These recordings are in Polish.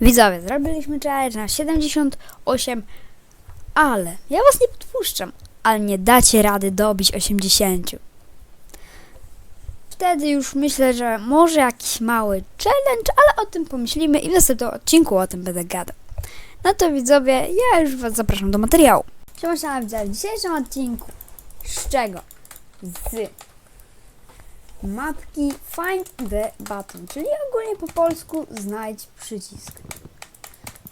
Widzowie, zrobiliśmy challenge na 78, ale ja was nie podpuszczam, ale nie dacie rady dobić 80. Wtedy już myślę, że może jakiś mały challenge, ale o tym pomyślimy i w następnym odcinku o tym będę gadał. No to widzowie, ja już was zapraszam do materiału. Widzowie, w dzisiejszym odcinku z czego? Z mapki Find the Button, czyli ogólnie po polsku znajdź przycisk.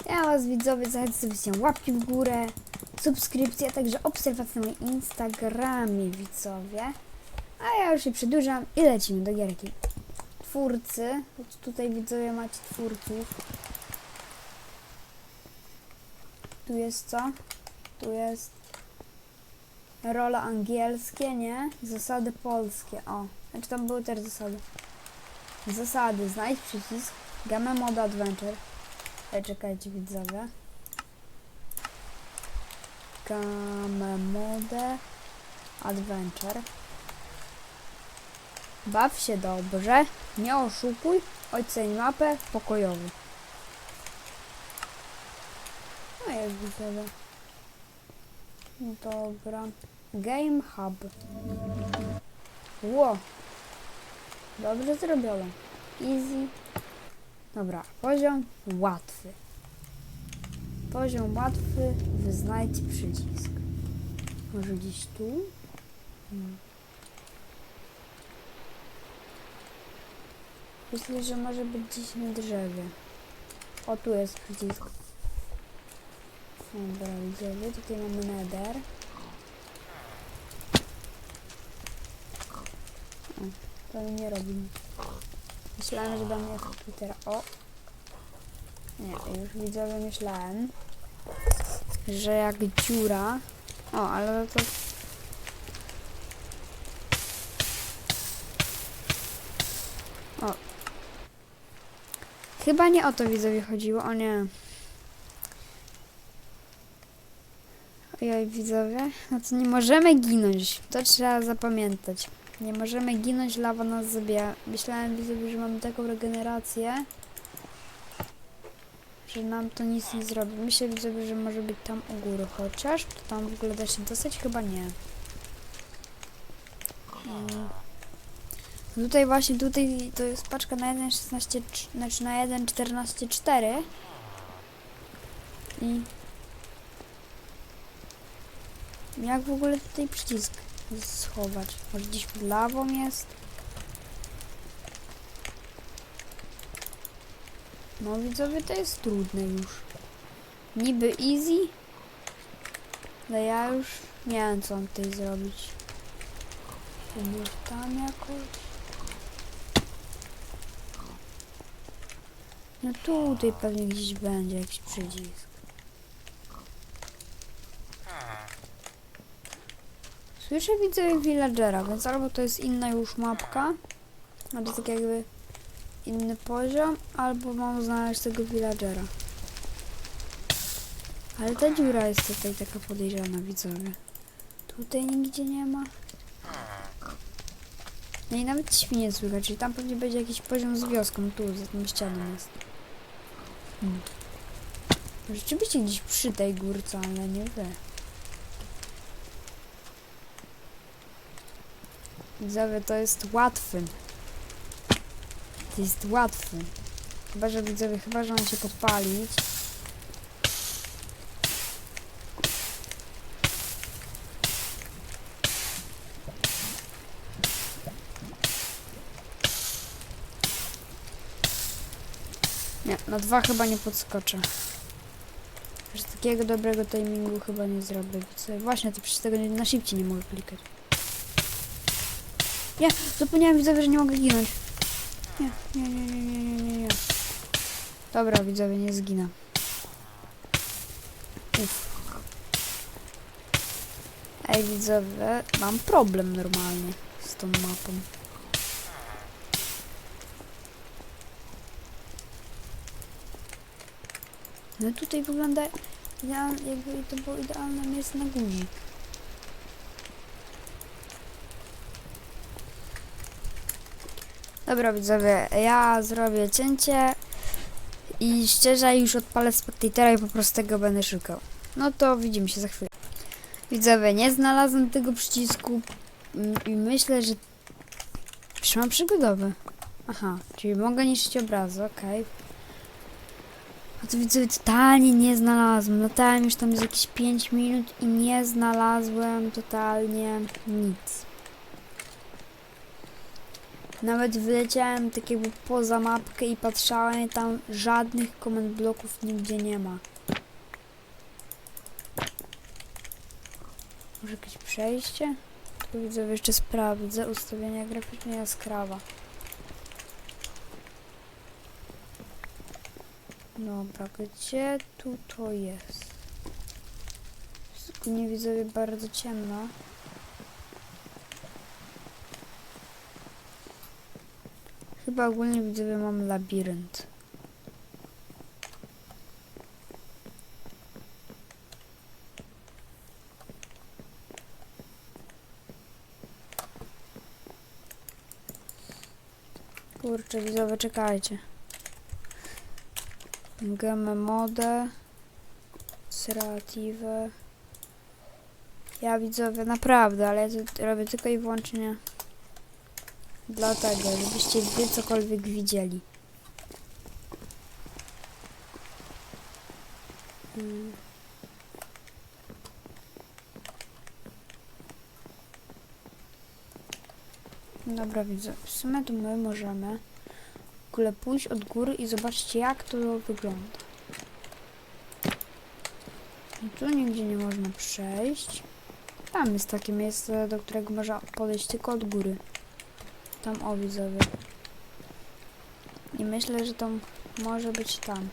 Ja Was widzowie zachęcam sobie łapki w górę, subskrypcje, a także obserwacje na moim Instagramie widzowie. A ja już się przedłużam i lecimy do gierki. Twórcy, bo tutaj widzowie macie twórców. Tu jest co? Tu jest role angielskie, nie? Zasady polskie, o. Znaczy tam były też zasady. Zasady, znajdź przycisk, Game Mode Adventure. Ej, czekajcie widzowie. Game Mode Adventure. Baw się dobrze, nie oszukuj, oceń mapę pokojowy. No jest widzowie. Dobra. Game Hub. Ło. Dobrze zrobione. Easy. Dobra, poziom łatwy. Poziom łatwy, wyznajdź przycisk. Może gdzieś tu? Hmm. Myślę, że może być gdzieś na drzewie. O, tu jest przycisk. Dobra, widzimy. Tutaj mamy nether. To nie robi nic. Myślałem, że do mnie Twittera. O! Nie, już widzowie myślałem, że jak dziura. O, ale to. O. Chyba nie o to widzowie chodziło, o nie. Ojoj, widzowie. No to nie możemy ginąć. To trzeba zapamiętać. Nie możemy ginąć, lawa nas zabija. Myślałem widzowie, że mamy taką regenerację, że nam to nic nie zrobi. Myślę widzowie, że może być tam u góry chociaż. To tam w ogóle da się dostać? Chyba nie. Mm. Tutaj właśnie, tutaj to jest paczka na 1.16, znaczy na 1.14.4 i jak w ogóle tutaj przycisk schować? Może gdzieś pod lawą jest? No widzowie, to jest trudne już. Niby easy, ale ja już nie wiem co mam tutaj zrobić. Chyba tam jakoś. No tutaj pewnie gdzieś będzie jakiś przycisk. Słyszę widzę villagera, więc albo to jest inna już mapka, albo tak jakby inny poziom, albo mam znaleźć tego villagera. Ale ta dziura jest tutaj taka podejrzana, widzowie. Tutaj nigdzie nie ma. No i nawet świnie słychać, czyli tam pewnie będzie jakiś poziom z wioską, tu, za tą ścianą jest. Hmm. Rzeczywiście gdzieś przy tej górce, ale nie wiem. Widzowie, to jest łatwy. To jest łatwy. Chyba, że widzowie, chyba, że on się podpalić. Nie, na dwa chyba nie podskoczę. Że takiego dobrego timingu chyba nie zrobię. Właśnie, to przez tego na szybciej nie mogę klikać. Nie, zapomniałem widzowie, że nie mogę ginąć. Nie, nie, nie, nie, nie, nie, nie, nie. Dobra, widzowie, nie zginę. Uf. Ej, widzowie, mam problem normalnie z tą mapą. No tutaj wygląda idealnie, jakby to było idealne miejsce na guzik. Dobra widzowie, ja zrobię cięcie I szczerze już odpalę spectatora i po prostu tego będę szukał. No to widzimy się za chwilę. Widzowie, nie znalazłem tego przycisku mm, i myślę, że... Już mam przygodowy. Aha, czyli mogę niszczyć obrazy, okej. A to widzowie, totalnie nie znalazłem. Latałem już tam z jakieś 5 minut i nie znalazłem totalnie nic. Nawet wyleciałem tak jakby poza mapkę i patrzałem i tam żadnych komend bloków nigdzie nie ma. Może jakieś przejście? Tu widzę, jeszcze sprawdzę ustawienia graficzne jaskrawa. Dobra, gdzie tu to jest? Wszystko nie widzę bardzo ciemno. Chyba ogólnie widzowie mam labirynt. Kurczę, widzowie, czekajcie. Gamę modę. Creative. Ja widzowie, naprawdę, ale ja robię tylko i wyłącznie dlatego, żebyście wy cokolwiek widzieli. Mm. Dobra, widzę. W sumie to my możemy w ogóle pójść od góry i zobaczcie, jak to wygląda. I tu nigdzie nie można przejść. Tam jest takie miejsce, do którego można podejść tylko od góry. Tam o widzowie. I myślę, że to może być tam.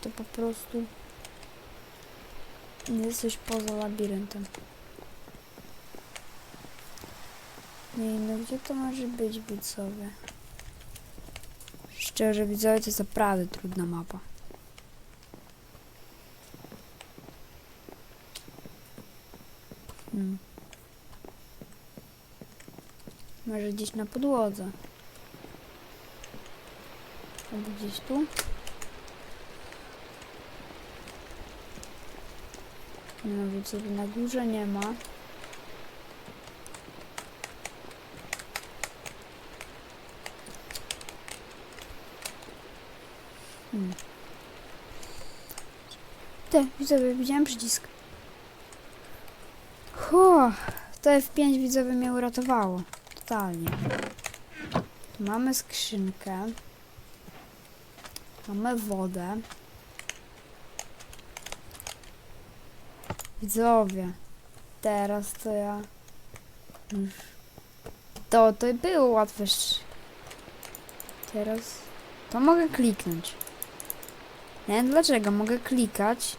To po prostu jest coś poza labiryntem. Nie no, gdzie to może być widzowie? Szczerze widzowie, to jest naprawdę trudna mapa. Hmm. Może gdzieś na podłodze. Albo gdzieś tu. No widzę, na górze nie ma. Hmm. Te, widzowie, widziałem przycisk. Huh, to F5 widzowie mnie uratowało. Totalnie. Tu mamy skrzynkę. Mamy wodę. Widzowie. Teraz to ja... To, to było łatwe. Teraz... To mogę kliknąć. Nie wiem dlaczego. Mogę klikać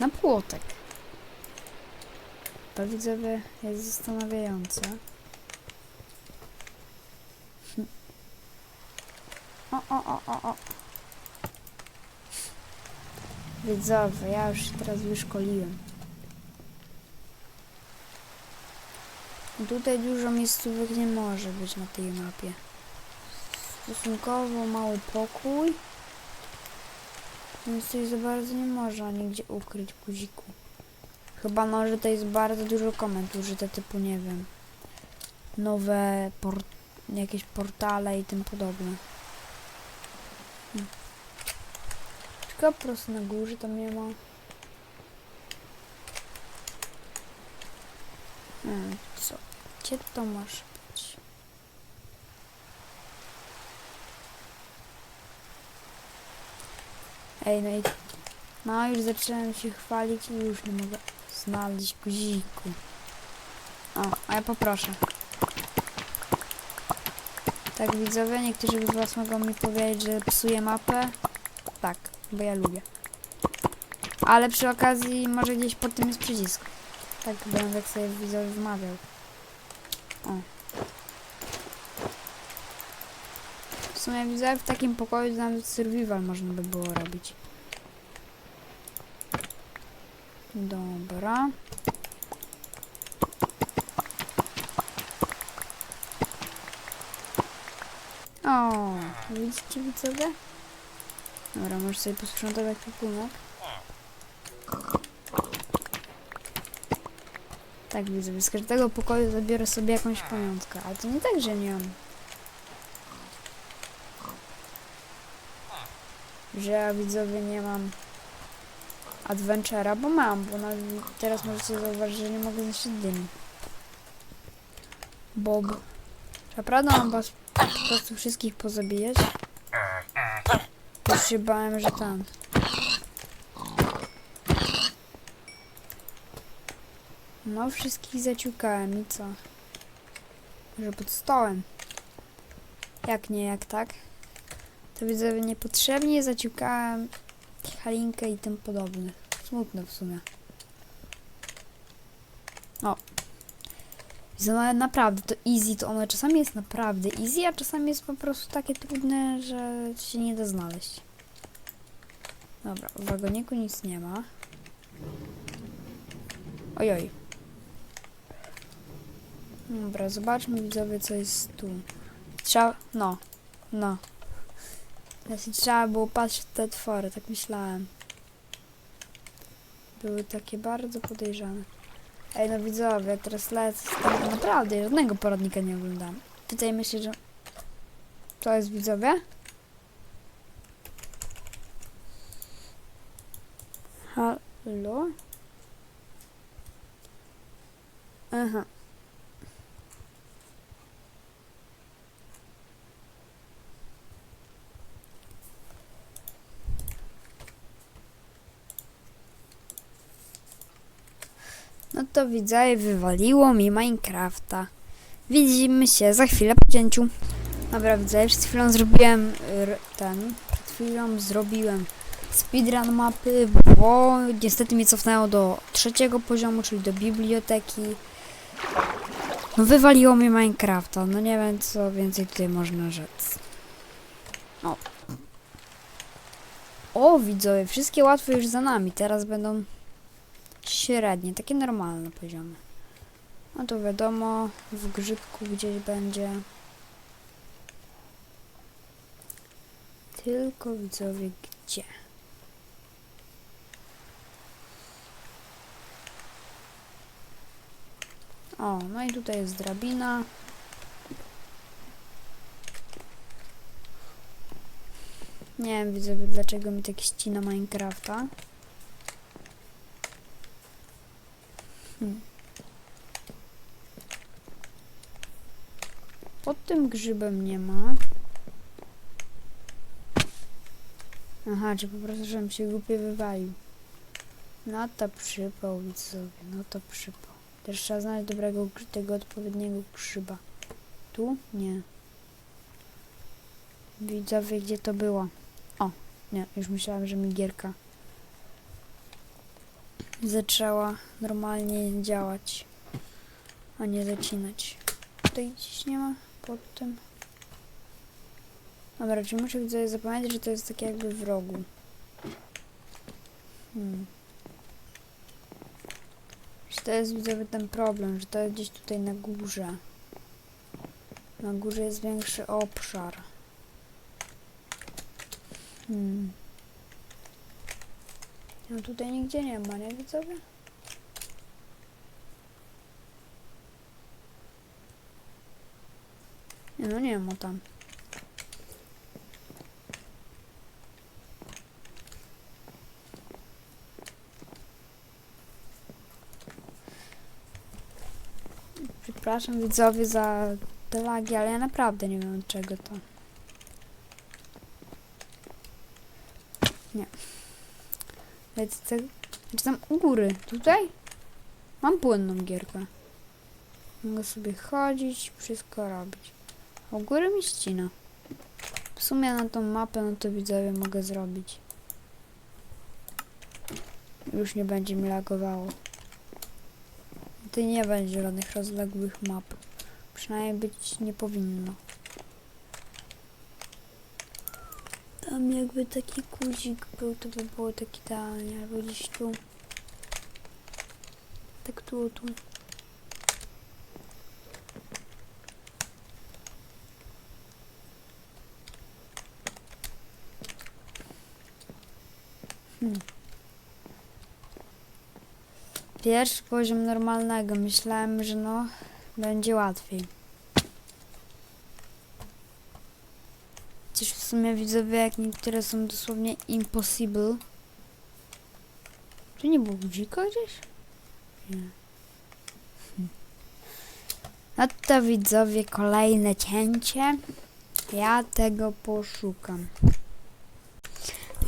na płotek. To widzowie jest zastanawiające. O, o, o, o, o. Widzowie, ja już się teraz wyszkoliłem. Tutaj dużo miejscówek nie może być na tej mapie. Stosunkowo mały pokój. Więc tutaj za bardzo nie można nigdzie ukryć guziku. Chyba no, że to jest bardzo dużo komend użyte, typu nie wiem. Nowe port jakieś portale i tym podobne. Hmm. Tylko na górze tam nie ma. Hmm, co? Gdzie to może być? Ej, no i... No, już zacząłem się chwalić i już nie mogę znaleźć guziku. O, a ja poproszę. Tak, widzowie, niektórzy z was mogą mi powiedzieć, że psuję mapę. Tak, bo ja lubię. Ale przy okazji może gdzieś pod tym jest przycisk. Tak będę sobie widzowie wmawiał. O. W sumie widzę w takim pokoju nawet survival można by było robić. Dobra. O, widzicie widzowie? Dobra, możesz sobie posprzątać papunek. Tak, widzowie, z każdego pokoju zabiorę sobie jakąś pamiątkę, ale to nie tak, że nie mam. Że ja widzowie nie mam Adventure'a, bo mam, bo na, teraz możecie zauważyć, że nie mogę zniszczyć dyni. Bob. Naprawdę mam was po prostu wszystkich pozabijać? Już się bałem, że tam. No, wszystkich zaciukałem i co? Że pod stołem. Jak nie, jak tak? To widzę, niepotrzebnie zaciukałem Halinkę i tym podobnych. Smutne w sumie. O. No, naprawdę, to easy, to ono czasami jest naprawdę easy, a czasami jest po prostu takie trudne, że się nie da znaleźć. Dobra, w wagoniku nic nie ma. Ojoj. Dobra, zobaczmy widzowie, co jest tu. Trzeba, no, no. Znaczy, trzeba było patrzeć w te twory, tak myślałem. Były takie bardzo podejrzane. Ej, no widzowie, teraz lecę tego naprawdę, żadnego poradnika nie oglądam. Tutaj myślę, że... To jest widzowie? Halo? Aha. No to widzę, wywaliło mi Minecrafta. Widzimy się za chwilę po cięciu. Dobra, widzę, przed chwilą zrobiłem ten, przed chwilą zrobiłem speedrun mapy, bo niestety mnie cofnęło do trzeciego poziomu, czyli do biblioteki. No wywaliło mi Minecrafta, no nie wiem co więcej tutaj można rzec. O. O widzowie, wszystkie łatwe już za nami, teraz będą średnie, takie normalne poziomy. No to wiadomo, w grzybku gdzieś będzie. Tylko widzowie gdzie. O, no i tutaj jest drabina. Nie wiem widzowie dlaczego mi tak ścina Minecrafta. Pod tym grzybem nie ma. Aha, czy po prostu, żebym się głupie wywalił. No to przypał, widzowie, no to przypał. Też trzeba znaleźć dobrego, tego odpowiedniego grzyba. Tu? Nie. Widzowie, gdzie to było? O, nie, już myślałam, że mi gierka zaczęła normalnie działać, a nie zacinać. Tutaj gdzieś nie ma pod tym. Dobra, czy muszę widzowie zapamiętać, że to jest tak jakby w rogu. Hmm. Że to jest widzowie ten problem, że to jest gdzieś tutaj na górze. Na górze jest większy obszar. Hmm. No tutaj nigdzie nie ma, nie widzowie? Nie, no nie ma tam. Przepraszam widzowie za te lagi, ale ja naprawdę nie wiem czego to. Nie. Lecę, czy tam u góry, tutaj? Mam płynną gierkę. Mogę sobie chodzić, wszystko robić. U góry mi ścina. W sumie na tą mapę, no to widzowie mogę zrobić. Już nie będzie mi lagowało. Tutaj nie będzie żadnych rozległych map. Przynajmniej być nie powinno. tam jakby taki guzik był, to by było tak idealnie, albo gdzieś tu. Tak tu, tu. Hmm. Pierwszy poziom normalnego. Myślałem, że no, będzie łatwiej. Sumie widzowie, jak niektóre są dosłownie impossible. Tu nie było guzika gdzieś? Nie. No to widzowie, kolejne cięcie. Ja tego poszukam.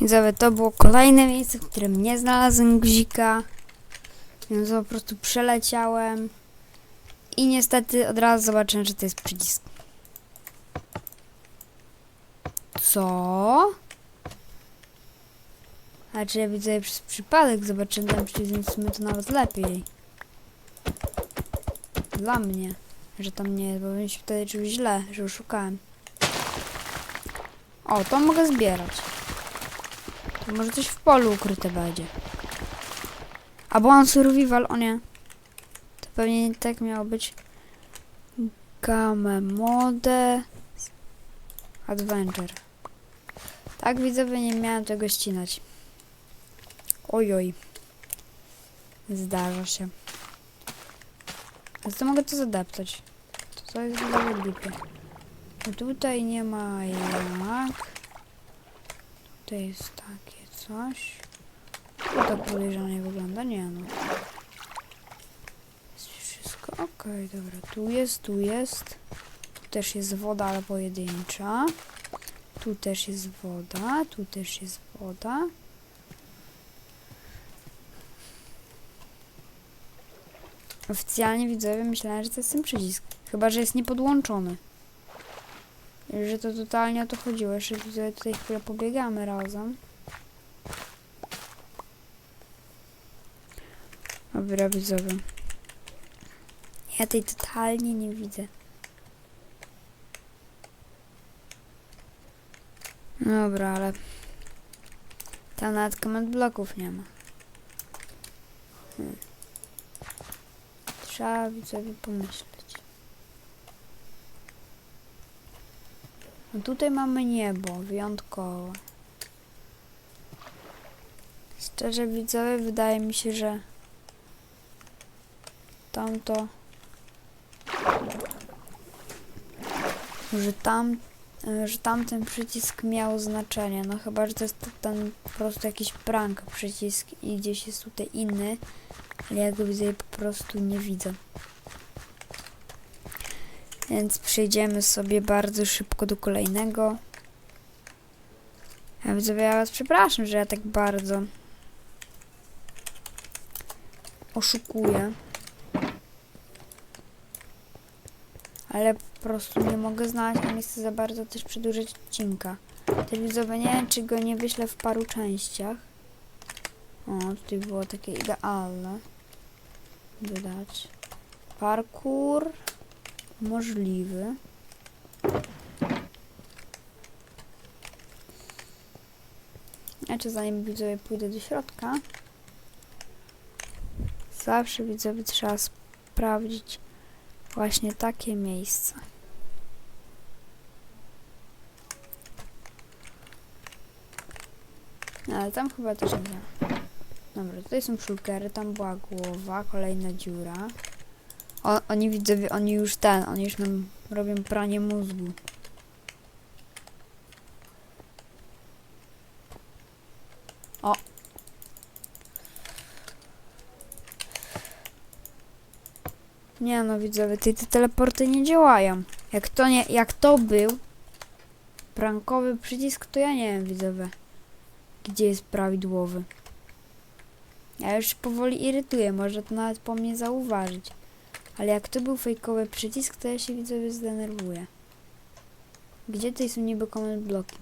Widzowie, to było kolejne miejsce, w którym nie znalazłem guzika. Więc po prostu przeleciałem. I niestety od razu zobaczyłem, że to jest przycisk. Co? A czy ja widzę przez przypadek zobaczyłem w sumie to nawet lepiej. Dla mnie, że tam nie jest, bo bym się wtedy czuł źle, że oszukałem. O, to mogę zbierać. To może coś w polu ukryte będzie. Albo on survival, o nie. To pewnie nie tak miało być. Game mode adventure. Tak widzowie nie miałem tego ścinać. Ojoj. Zdarza się. A co mogę to zadeptać? To, to jest widzowie głupie. No tutaj nie ma jak. Tutaj jest takie coś. To tak podejrzanie wygląda? Nie no. Jest wszystko okej, dobra. Tu jest, tu jest. Tu też jest woda, ale pojedyncza. Tu też jest woda, tu też jest woda. Oficjalnie widzowie myślałem, że to jest ten przycisk. Chyba, że jest niepodłączony. Że to totalnie o to chodziło. Jeszcze widzowie tutaj chwilę pobiegamy razem. Dobra, widzowie. Ja tej totalnie nie widzę. Dobra, ale tam nawet command bloków nie ma. Hmm. Trzeba widzowie pomyśleć. No tutaj mamy niebo, wyjątkowo. Szczerze widzowie, wydaje mi się, że tamto, że tam, że tamten przycisk miał znaczenie. No chyba, że to jest ten po prostu jakiś prank przycisk i gdzieś jest tutaj inny, ale ja go widzę po prostu nie widzę. Więc przejdziemy sobie bardzo szybko do kolejnego. Ja widzowie, ja was przepraszam, że ja tak bardzo oszukuję. Ale po prostu nie mogę znaleźć, a nie chcę za bardzo też przedłużyć odcinka. Też nie wiem, czy go nie wyślę w paru częściach. O, tutaj było takie idealne. Wydać. Parkour możliwy. Znaczy zanim widzowie pójdę do środka, zawsze widzowie trzeba sprawdzić właśnie takie miejsca. Ale tam chyba też nie. Dobra, tutaj są szulkery, tam była głowa, kolejna dziura. O, oni widzowie, oni już ten, oni już nam robią pranie mózgu. O. Nie no widzowie, te, te teleporty nie działają. Jak to nie, jak to był prankowy przycisk, to ja nie wiem widzowie, gdzie jest prawidłowy. Ja już powoli irytuję, może to nawet po mnie zauważyć. Ale jak to był fejkowy przycisk, to ja się widzowie zdenerwuję. Gdzie tutaj są niby command bloki?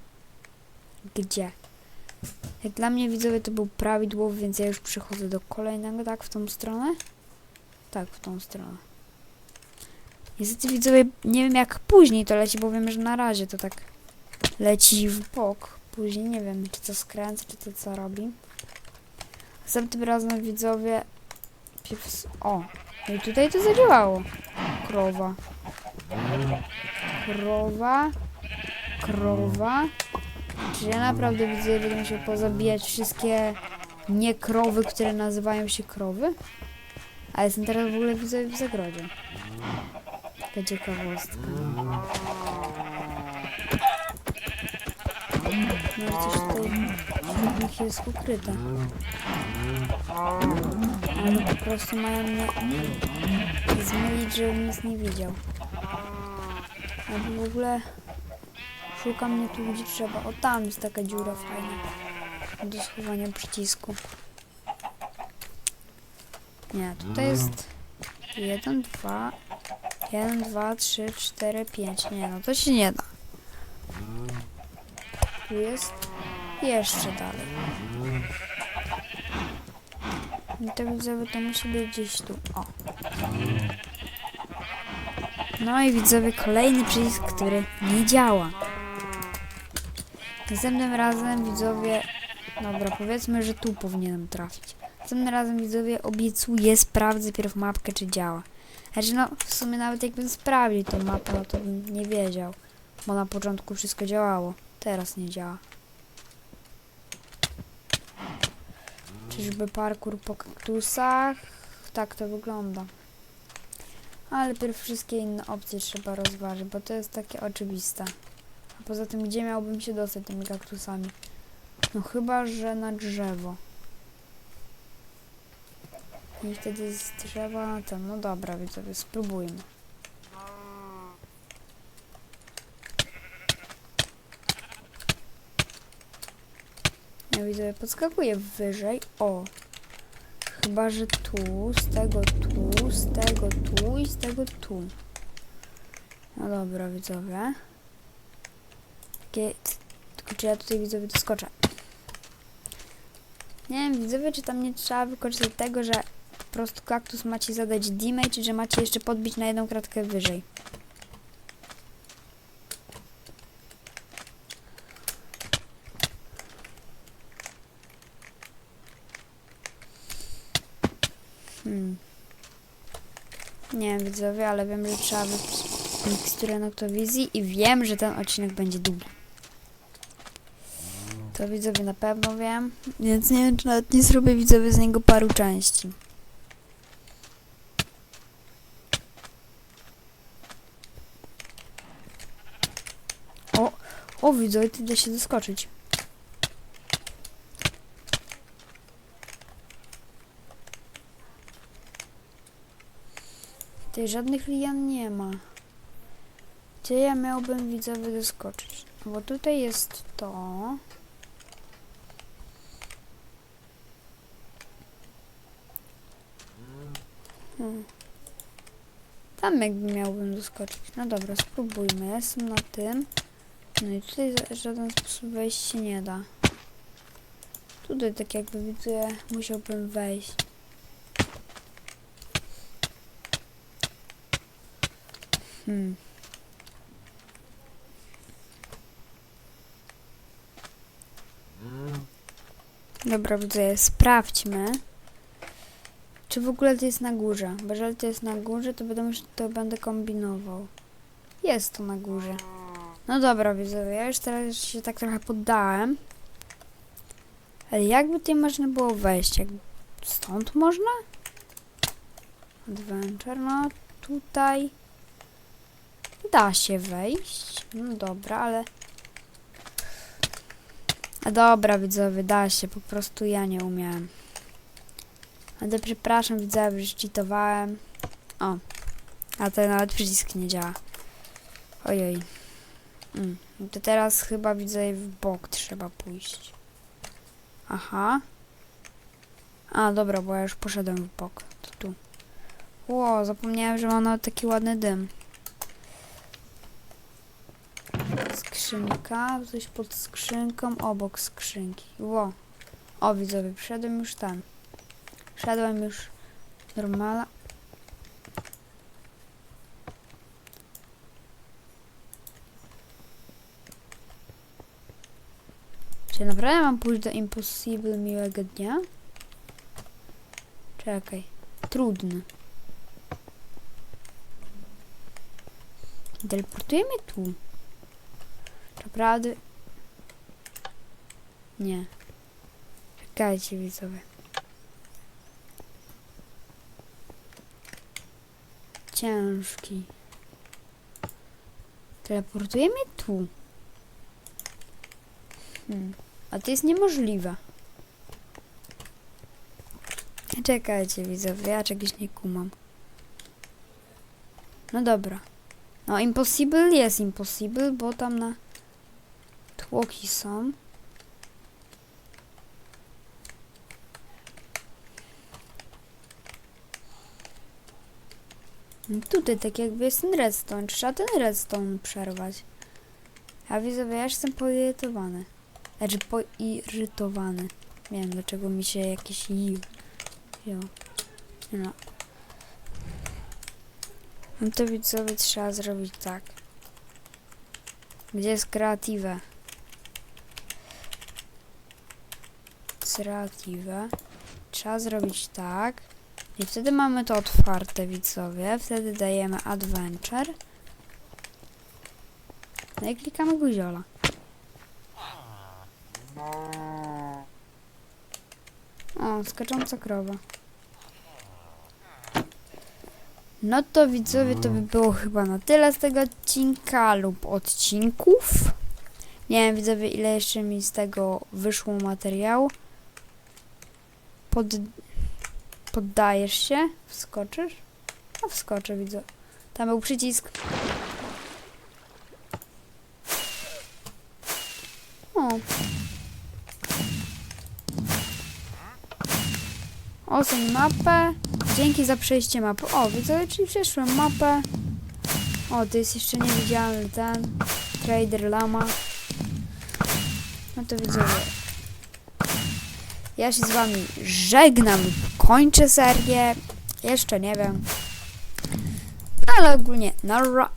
Gdzie? Jak dla mnie widzowie to był prawidłowy, więc ja już przechodzę do kolejnego, tak? W tą stronę? Tak, w tą stronę. Niestety widzowie, nie wiem jak później to leci, bo wiem, że na razie to tak leci w bok. Później nie wiem, czy to skręca, czy to co robi. Następnym razem widzowie... O, no i tutaj to zadziałało. Krowa. Krowa. Krowa. Czy ja naprawdę widzę, że będę musiał pozabijać wszystkie nie krowy, które nazywają się krowy? A jestem teraz w ogóle widzę w zagrodzie. Taka ciekawostka. No coś tutaj nich jest ukryte. Ale po prostu mają mnie zmylić, żebym nic nie widział. Albo w ogóle szukam mnie tu gdzie trzeba. O tam jest taka dziura fajna. Do schowania przycisku. Nie, tutaj jest 1, 2, 1, 2, 3, 4, 5. Nie no, to się nie da. Tu jest jeszcze dalej. I to widzowie to musi być gdzieś tu. O. No i widzowie kolejny przycisk, który nie działa. Następnym razem widzowie. Dobra, powiedzmy, że tu powinienem trafić. Następnym razem widzowie obiecuję, sprawdzę pierw mapkę, czy działa. Znaczy no, w sumie nawet jakbym sprawdził tą mapę, no to bym nie wiedział. Bo na początku wszystko działało. Teraz nie działa. Czyżby parkour po kaktusach? Tak to wygląda. Ale pierw wszystkie inne opcje trzeba rozważyć, bo to jest takie oczywiste. A poza tym, gdzie miałbym się dostać tymi kaktusami? No chyba, że na drzewo. I wtedy z drzewa ten. No dobra, widzowie, spróbujmy. Ja widzę, podskakuję wyżej. O! Chyba, że tu, z tego tu, z tego tu i z tego tu. No dobra, widzowie. Takie... Tylko czy ja tutaj widzowie doskoczę? Nie wiem, widzowie, czy tam nie trzeba wykorzystać tego, że prostu kaktus macie zadać damage, że macie jeszcze podbić na jedną kratkę wyżej. Hmm. Nie wiem, widzowie, ale wiem, że trzeba wypić miksturę noktowizji i wiem, że ten odcinek będzie długi. To widzowie na pewno wiem, więc nie wiem, czy nawet nie zrobię widzowie z niego paru części. O, o widzowie, ty da się doskoczyć. Tutaj żadnych lian nie ma. Gdzie ja miałbym widzowie doskoczyć? No Bo tutaj jest to. Hmm. Tam jakby miałbym doskoczyć. No dobra, spróbujmy. Jestem na tym. No i tutaj w żaden sposób wejść się nie da. Tutaj tak jakby widzę, musiałbym wejść. Hmm. Dobra, widzę, sprawdźmy. Czy w ogóle to jest na górze? Bo jeżeli to jest na górze, to będę, to będę kombinował. Jest to na górze. No dobra, widzowie, ja już teraz się tak trochę poddałem. Ale jakby tutaj można było wejść? Jak stąd można? Adventure, no tutaj da się wejść. No dobra, ale... A dobra, widzowie, da się, po prostu ja nie umiałem. Ale przepraszam, widzowie, że cheatowałem. O, a to nawet przycisk nie działa. Ojej. Mm. To teraz chyba widzę w bok trzeba pójść. Aha. A, dobra, bo ja już poszedłem w bok. To tu. Ło, zapomniałem, że ma nawet taki ładny dym. Skrzynka, coś pod skrzynką, obok skrzynki. Ło. O, widzowie, wszedłem już tam. Wszedłem już normala. Czy naprawdę mam pójść do Impossible miłego dnia? Czekaj. Trudny. Teleportujemy tu. Naprawdę. Nie. Czekajcie widzowie. Ciężki. Teleportuje mnie tu. Hmm. A to jest niemożliwe. Czekajcie widzowie, ja czegoś nie kumam. No dobra. No impossible jest impossible, bo tam na tłoki są. No Tutaj tak jakby jest ten redstone. Trzeba ten redstone przerwać. A widzowie, ja jestem poirytowany. Znaczy poirytowany. Nie wiem dlaczego mi się jakieś i... No. No to widzowie trzeba zrobić tak. Gdzie jest kreatywa? Kreatywa. Trzeba zrobić tak. I wtedy mamy to otwarte widzowie. Wtedy dajemy adventure. No i klikamy guziola. Skacząca krowa. No to widzowie, to by było chyba na tyle z tego odcinka lub odcinków. Nie wiem widzowie, ile jeszcze mi z tego wyszło materiału. Pod... Poddajesz się? Wskoczysz? A wskoczę, widzę. Tam był przycisk. O. Oceń mapę. Dzięki za przejście mapy. O, widzę, czyli przeszłem mapę. O, to jest jeszcze niewidzialny ten. Trader Lama. No to widzowie. Ja się z wami żegnam kończę serię. Jeszcze nie wiem. Ale ogólnie, nara.